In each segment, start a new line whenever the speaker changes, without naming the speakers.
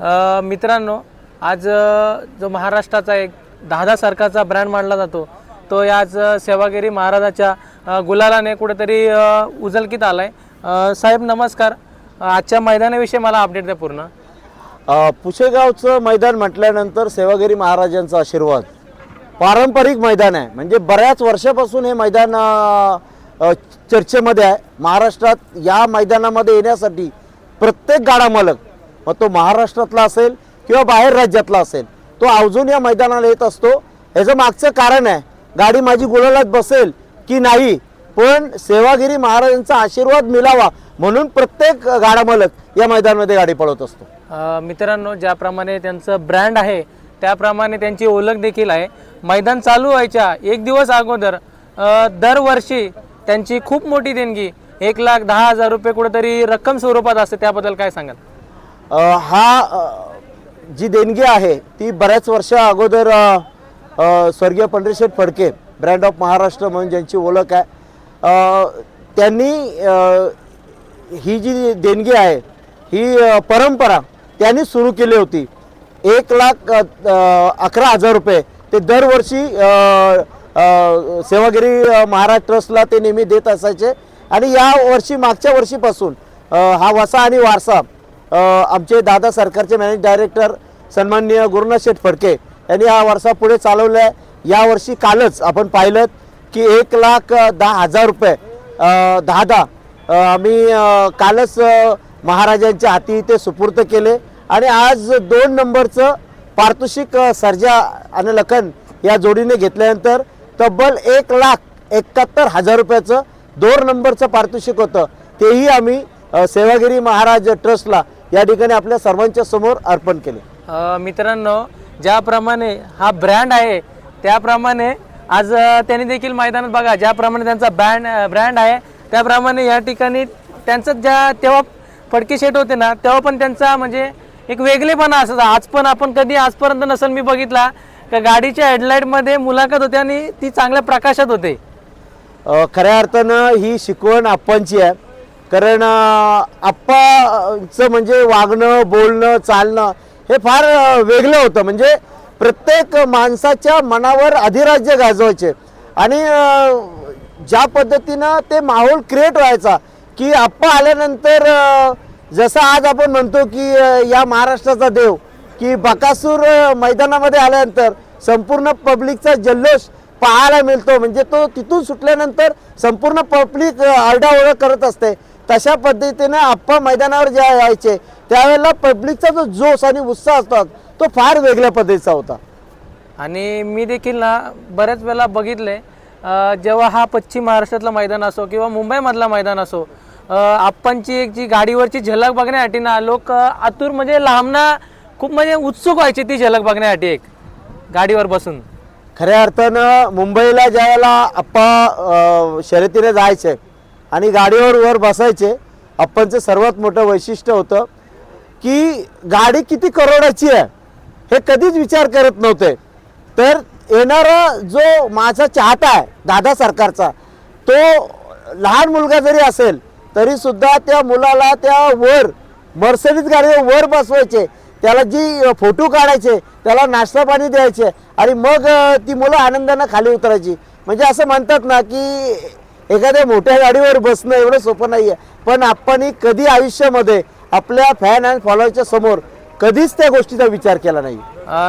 मित्रांनो आज जो महाराष्ट्राचा एक दहा सारखाचा ब्रँड मानला जातो तो आज सेवागिरी महाराजाच्या गुलालाने कुठेतरी उजलकीत आलाय. आहे साहेब नमस्कार. आजच्या मैदानाविषयी मला अपडेट द्या पूर्ण.
पुसेगावचं पुशेगावचं मैदान म्हटल्यानंतर सेवागिरी महाराजांचा आशीर्वाद. पारंपरिक मैदान आहे. म्हणजे बऱ्याच वर्षापासून हे मैदान चर्चेमध्ये आहे. महाराष्ट्रात या मैदानामध्ये येण्यासाठी प्रत्येक गाडा मालक मग तो महाराष्ट्रातला असेल किंवा बाहेर राज्यातला असेल तो आवर्जून या मैदानाला येत असतो. ह्याचं मागचं कारण आहे गाडी माझी गुलालात बसेल की नाही पण सेवागिरी महाराजांचा आशीर्वाद मिळावा म्हणून प्रत्येक गाडा मालक या मैदानामध्ये गाडी पळवत असतो.
मित्रांनो ज्याप्रमाणे त्यांचं ब्रँड आहे त्याप्रमाणे त्यांची ओळख देखील आहे. मैदान चालू व्हायच्या एक दिवस अगोदर दरवर्षी त्यांची खूप मोठी देणगी एक लाख दहा हजार रुपये कुठेतरी रक्कम स्वरूपात असते त्याबद्दल काय सांगाल?
हा जी देणगी आहे ती बऱ्याच वर्षा अगोदर स्वर्गीय पंढरीशेठ फडके ब्रँड ऑफ महाराष्ट्र म्हणून ज्यांची ओळख आहे त्यांनी ही जी देणगी आहे ही परंपरा त्यांनी सुरू केली होती. एक लाख अकरा हजार रुपये ते दरवर्षी सेवागिरी महाराज ट्रस्टला ते नेहमी देत असायचे. आणि या वर्षी मागच्या वर्षीपासून हा वसा आणि वारसा आमचे दादा सरकारचे मॅनेज डायरेक्टर सन्माननीय गुरुनाथ शेठ फडके यांनी हा वर्षा पुढे चालवला आहे यावर्षी कालच आपण पाहिलं की एक लाख दहा हजार रुपये दहा दहा आम्ही कालच महाराजांच्या हाती ते सुपूर्त केले. आणि आज दोन नंबरचं पारितोषिक सर्जा आणि लखन या जोडीने घेतल्यानंतर तब्बल एक लाख एकाहत्तर हजार रुपयाचं दोन नंबरचं पारितोषिक होतं. तेही आम्ही सेवागिरी महाराज ट्रस्टला या ठिकाणी आपल्या सर्वांच्या समोर अर्पण केले.
मित्रांनो ज्याप्रमाणे हा ब्रँड आहे त्याप्रमाणे आज त्यांनी देखील मैदानात बघा ज्याप्रमाणे त्यांचा ब्रँड ब्रँड आहे त्याप्रमाणे या ठिकाणी त्यांचं ज्या तेव्हा फडके शेट होते ना तेव्हा पण त्यांचा म्हणजे एक वेगळेपणा असायचा. आज पण आपण कधी आजपर्यंत नसेल मी बघितला का गाडीच्या हेडलाईटमध्ये मुलाखत होते आणि ती चांगल्या प्रकाशात होते.
खऱ्या अर्थानं ही शिकवण आप्पांची आहे. कारण आप्पाचं म्हणजे वागणं बोलणं चालणं हे फार वेगळं होतं. म्हणजे प्रत्येक माणसाच्या मनावर अधिराज्य गाजवायचे. आणि ज्या पद्धतीनं ते माहोल क्रिएट व्हायचा की आप्पा आल्यानंतर जसं आज आपण म्हणतो की या महाराष्ट्राचा देव की बकासूर मैदानामध्ये आल्यानंतर संपूर्ण पब्लिकचा जल्लोष पाहायला मिळतो. म्हणजे तो तिथून सुटल्यानंतर संपूर्ण पब्लिक आरडाओरड करत असते. तशा पद्धतीने आप्पा मैदानावर जे यायचे त्यावेळेला पब्लिकचा जो जोश आणि उत्साह असतो तो फार वेगळ्या पद्धतीचा होता.
आणि मी देखील ना बऱ्याच वेळा बघितले जेव्हा हा पश्चिम महाराष्ट्रातला मैदान असो किंवा मुंबईमधला मैदान असो अ, आप्पांची एक जी गाडीवरची झलक बघण्यासाठी ना लोक आतुर म्हणजे लांबना खूप म्हणजे उत्सुक व्हायचे ती झलक बघण्यासाठी एक गाडीवर बसून.
खऱ्या अर्थानं मुंबईला ज्यावेळेला आप्पा शर्यतीने जायचे आणि गाडीवर वर बसायचे. आपणचं सर्वात मोठं वैशिष्ट्य होतं की गाडी किती करोडाची आहे हे कधीच विचार करत नव्हते. तर येणारा जो माझा चाहता आहे दादा सरकारचा तो लहान मुलगा जरी असेल तरी सुद्धा त्या मुलाला त्या वर मर्सडीज गाडीवर वर बसवायचे. त्याला जी फोटो काढायचे त्याला नाश्ता पाणी द्यायचे आणि मग ती मुलं आनंदानं खाली उतरायची. म्हणजे असं म्हणतात ना की एखाद्या मोठ्या गाडीवर बसणं एवढं सोपं नाही आहे पण आपण कधी आयुष्यामध्ये आपल्या फॅन अँड फॉलोअरच्या समोर कधीच त्या गोष्टीचा विचार केला नाही.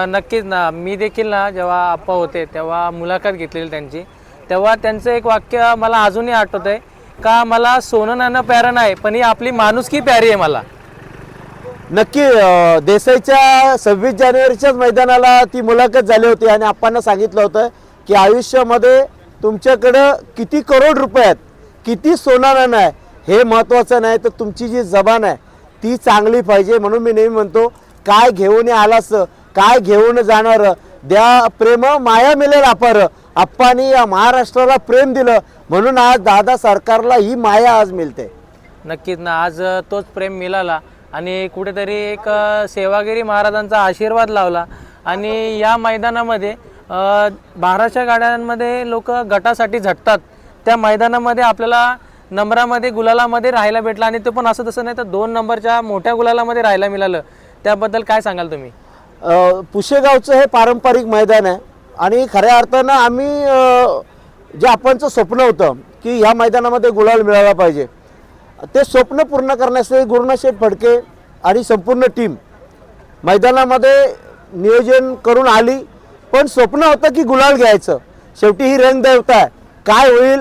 नक्कीच ना. मी देखील ना जेव्हा आप्पा होते तेव्हा मुलाखत घेतलेली त्यांची. तेव्हा त्यांचं एक वाक्य मला अजूनही आठवत आहे का मला सोनं नाणं प्यारं नाही पण ही आपली माणुसकी प्यारी आहे मला.
नक्की देसाईच्या सव्वीस जानेवारीच्याच मैदानाला ती मुलाखत झाली होती आणि आपण सांगितलं होतं की आयुष्यामध्ये तुमच्याकडं किती करोड रुपये आहेत? किती सोना आहे? हे महत्त्वाचं नाही तर तुमची जी जबान आहे ती चांगली पाहिजे म्हणून मी नेहमी म्हणतो काय घेऊन आलास काय घेऊन जाणार द्या प्रेम माया मिळेल अपार आप्पानी या महाराष्ट्राला प्रेम दिलं म्हणून आज दादा सरकारला ही माया आज मिळते.
नक्कीच ना आज तोच प्रेम मिळाला आणि कुठेतरी एक सेवागिरी महाराजांचा आशीर्वाद लावला. आणि या मैदानामध्ये बाराच्या गाड्यांमध्ये लोक गटासाठी झटतात. त्या मैदानामध्ये आपल्याला नंबरामध्ये गुलालामध्ये राहायला भेटलं आणि ते पण असं तसं नाही तर दोन नंबरच्या मोठ्या गुलालामध्ये राहायला मिळालं. त्याबद्दल काय सांगाल तुम्ही?
पुशेगावचं हे पारंपरिक मैदान आहे आणि खऱ्या अर्थानं आम्ही जे आपणचं स्वप्न होतं की ह्या मैदानामध्ये गुलाल मिळाला पाहिजे. ते स्वप्न पूर्ण करण्यासाठी गुरुनाशेठ फडके आणि संपूर्ण टीम मैदानामध्ये नियोजन करून आली. पण स्वप्न होतं की गुलाल घ्यायचं. शेवटी ही रंगदेवता आहे. काय होईल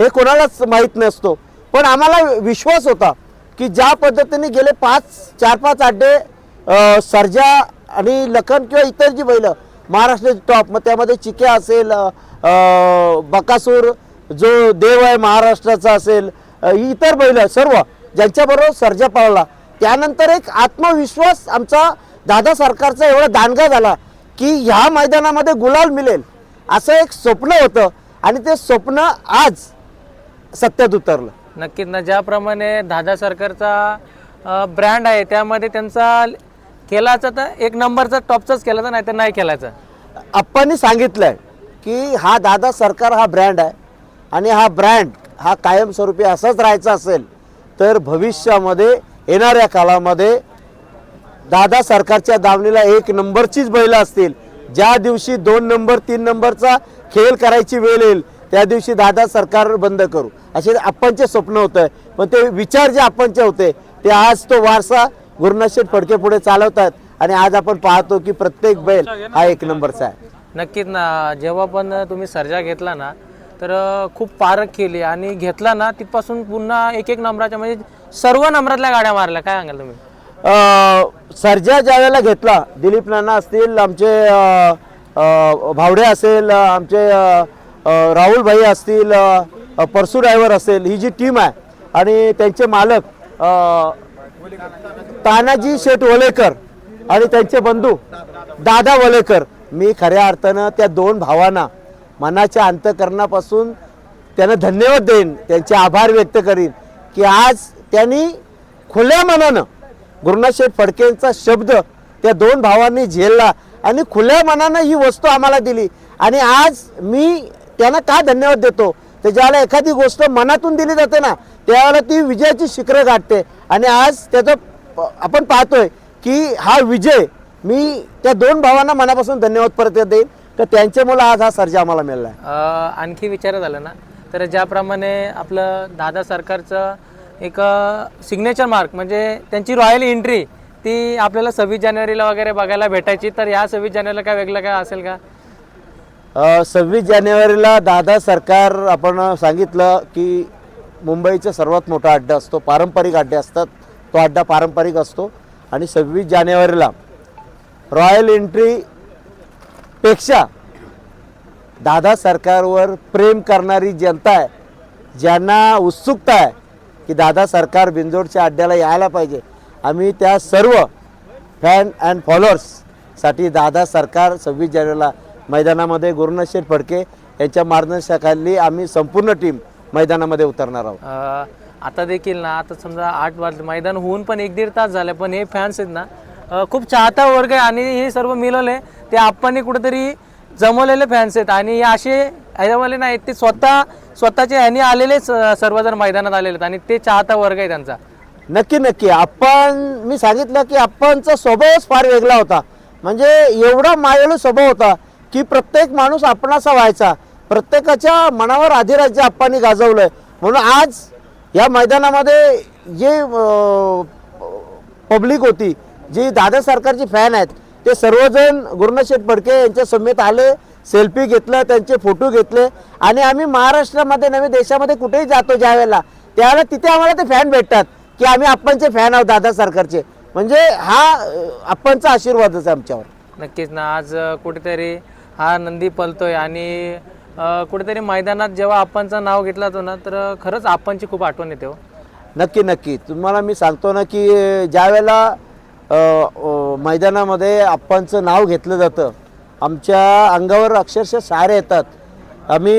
हे कोणालाच माहीत नसतो. पण आम्हाला विश्वास होता की ज्या पद्धतीने गेले पाच चार पाच अड्डे सर्जा आणि लखन किंवा इतर जी बैलं महाराष्ट्राची टॉप मग त्यामध्ये चिके असेल बकासूर जो देव आहे महाराष्ट्राचा असेल इतर बैलं सर्व ज्यांच्याबरोबर सर्जा पाळला. त्यानंतर एक आत्मविश्वास आमचा दादा सरकारचा एवढा दांडगा झाला. की ह्या मैदानामध्ये गुलाल मिळेल असं एक स्वप्न होतं आणि ते स्वप्न आज सत्यात उतरलं.
नक्कीच ना ज्याप्रमाणे दादा सरकारचा ब्रँड आहे त्यामध्ये त्यांचा खेळाचा तर एक नंबरचा टॉपचाच केला नाही तर नाही खेळायचा
आप्पांनी सांगितलंय की हा दादा सरकार हा ब्रँड आहे आणि हा ब्रँड हा कायमस्वरूपी असाच राहायचा असेल तर भविष्यामध्ये येणाऱ्या काळामध्ये दादा सरकारच्या दावणीला एक नंबरचीच बैल असतील. ज्या दिवशी दोन नंबर तीन नंबरचा खेळ करायची वेळ येईल त्या दिवशी दादा सरकार बंद करू. असे आपणचे स्वप्न होतं पण ते विचार जे आपणचे होते ते आज तो वारसा गुरुनाशेठ फडके पुढे चालवतात आणि आज आपण पाहतो की प्रत्येक बैल हा एक नंबरचा आहे.
नक्कीच ना. जेव्हा पण तुम्ही सर्जा घेतला ना तर खूप पारख केली आणि घेतला ना तिथपासून पुन्हा एक एक नंबराच्या म्हणजे सर्व नंबरातल्या गाड्या मारल्या. काय सांगाल तुम्ही?
सर्जा ज्यावेळेला घेतला दिलीप नाना असतील आमचे भावडे असेल आमचे राहुल भाई असतील परसू ड्रायव्हर असेल ही जी टीम आहे आणि त्यांचे मालक तानाजी शेठ वलेकर आणि त्यांचे बंधू दादा वलेकर मी खऱ्या अर्थानं त्या दोन भावांना मनाच्या अंतकरणापासून त्यांना धन्यवाद देईन त्यांचे आभार व्यक्त करीन की आज त्यांनी खुल्या मनानं गुरुनाथ शेठ फडकेंचा शब्द त्या दोन भावांनी झेलला आणि खुल्या मनानं ही वस्तू आम्हाला दिली. आणि आज मी त्यांना का धन्यवाद देतो? तर ज्यावेळेला एखादी गोष्ट मनातून दिली जाते ना त्यावेळेला ती विजयाची शिखरं गाठते. आणि आज त्याचं आपण पाहतोय की हा विजय मी त्या दोन भावांना मनापासून धन्यवाद परत देईन. तर त्यांच्यामुळं आज हा सर्जा आम्हाला मिळाला
आणखी विचार झाला ना तर ज्याप्रमाणे आपलं दादा सरकारचं एक सिग्नेचर मार्क म्हणजे त्यांची रॉयल एंट्री ती आपल्याला सव्वीस जानेवारीला वगैरे बघायला भेटायची. तर या सव्वीस जानेवारीला काय वेगळं काय असेल का?
सव्वीस जानेवारीला दादा सरकार आपण सांगितलं की मुंबईचा सर्वात मोठा अड्डा असतो. पारंपरिक अड्डे असतात. तो अड्डा पारंपरिक असतो. आणि सव्वीस जानेवारीला रॉयल एंट्री पेक्षा दादा सरकारवर प्रेम करणारी जनता आहे. ज्यांना उत्सुकता आहे. की दादा सरकार बिंजोडच्या अड्ड्याला यायला पाहिजे. आम्ही त्या सर्व फॅन अँड फॉलोअर्ससाठी दादा सरकार सव्वीस जानेवारीला मैदानामध्ये गुरुनाथ फडके यांच्या मार्गदर्शनाखाली आम्ही संपूर्ण टीम मैदानामध्ये उतरणार आहोत.
आता देखील ना आता समजा आठ वाजले मैदान होऊन पण एक दीड तास झाले पण हे फॅन्स आहेत ना खूप चाहता वर्ग आहे आणि हे सर्व मिळवले ते आपण कुठेतरी जमवलेले फॅन्स आहेत आणि हे असे ह्याच्यावाले नाहीत ते स्वतः स्वतःचे ह्यांनी आलेले स- सर्वजण मैदानात आलेले आहेत आणि ते चाहता वर्ग आहे त्यांचा.
नक्की नक्की. आपण मी सांगितलं की आपणचा स्वभावच फार वेगळा होता. म्हणजे एवढा मायाळू स्वभाव होता की प्रत्येक माणूस आपणासा व्हायचा. प्रत्येकाच्या मनावर अधिराज्य आप्पांनी गाजवलंय. म्हणून आज या मैदानामध्ये जे पब्लिक होती जी दादा सरकारची फॅन आहेत ते सर्वजण गुरुनाथ शेठ फडके यांच्या समेत आले. सेल्फी घेतलं त्यांचे फोटो घेतले. आणि आम्ही महाराष्ट्रामध्ये नव्हे देशामध्ये कुठेही जातो ज्या वेळेला त्यावेळेला तिथे आम्हाला ते फॅन भेटतात की आम्ही आपणचे फॅन आहोत दादा सरकारचे. म्हणजे हा आपणचा आशीर्वादच आहे आमच्यावर.
नक्कीच ना आज कुठेतरी हा नंदी पलतोय आणि कुठेतरी मैदानात जेव्हा आपणचं नाव घेतलं जातो ना तर खरंच आपणची खूप आठवण येते हो.
नक्की नक्की. तुम्हाला मी सांगतो ना की ज्या वेळेला मैदानामध्ये आप्पांचं नाव घेतलं जातं आमच्या अंगावर अक्षरशः सारे येतात. आम्ही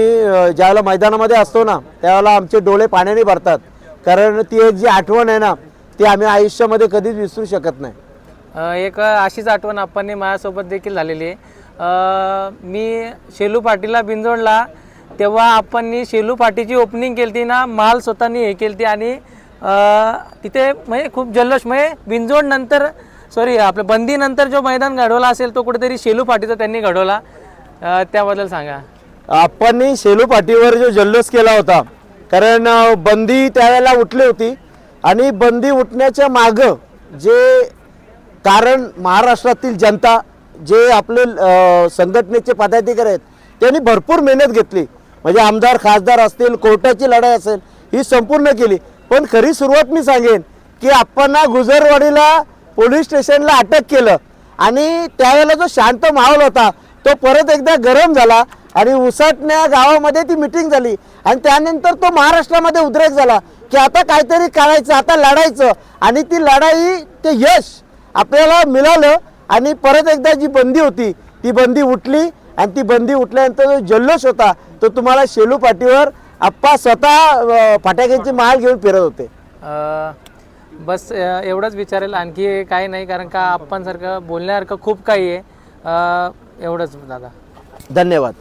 ज्यावेळेला मैदानामध्ये असतो ना त्यावेळेला आमचे डोळे पाण्याने भरतात. कारण ती एक जी आठवण आहे ना ती आम्ही आयुष्यामध्ये कधीच विसरू शकत नाही.
एक अशीच आठवण आपण माझ्यासोबत देखील झालेली आहे. मी शेलू पाटीला बिंजोडला तेव्हा आपण शेलू पाटीची ओपनिंग केली ना माल स्वतःनी हे केली आणि तिथे म्हणजे खूप जल्लोष म्हणजे बिंजोड नंतर सॉरी आपल्या बंदीनंतर जो मैदान घडवला असेल तो कुठेतरी शेलू पाटीचा त्यांनी घडवला. त्याबद्दल सांगा.
आपण शेलू पाटीवर जो जल्लोष केला होता कारण बंदी त्यावेळेला उठली होती आणि बंदी उठण्याच्या मागं जे कारण महाराष्ट्रातील जनता जे आपले संघटनेचे पदाधिकारी आहेत त्यांनी भरपूर मेहनत घेतली. म्हणजे आमदार खासदार असतील कोर्टाची लढाई असेल ही संपूर्ण केली. पण खरी सुरुवात मी सांगेन की आपण गुजरवाडीला पोलीस स्टेशनला अटक केलं. आणि त्यावेळेला जो शांत माहोल होता तो परत एकदा गरम झाला आणि उसटण्या गावामध्ये ती मिटिंग झाली. आणि त्यानंतर तो महाराष्ट्रामध्ये उद्रेक झाला की आता काहीतरी करायचं आता लढायचं. आणि ती लढाई ते यश आपल्याला मिळालं आणि परत एकदा जी बंदी होती ती बंदी उठली. आणि ती बंदी उठल्यानंतर जो जल्लोष होता तो तुम्हाला शेलू पाटीवर आप्पा स्वतः फटाक्यांची माल घेऊन फिरत होते.
बस एवढंच विचारेल. आणखी काही नाही कारण का आपणसारखं बोलण्यासारखं खूप काही आहे. एवढंच दादा.
धन्यवाद.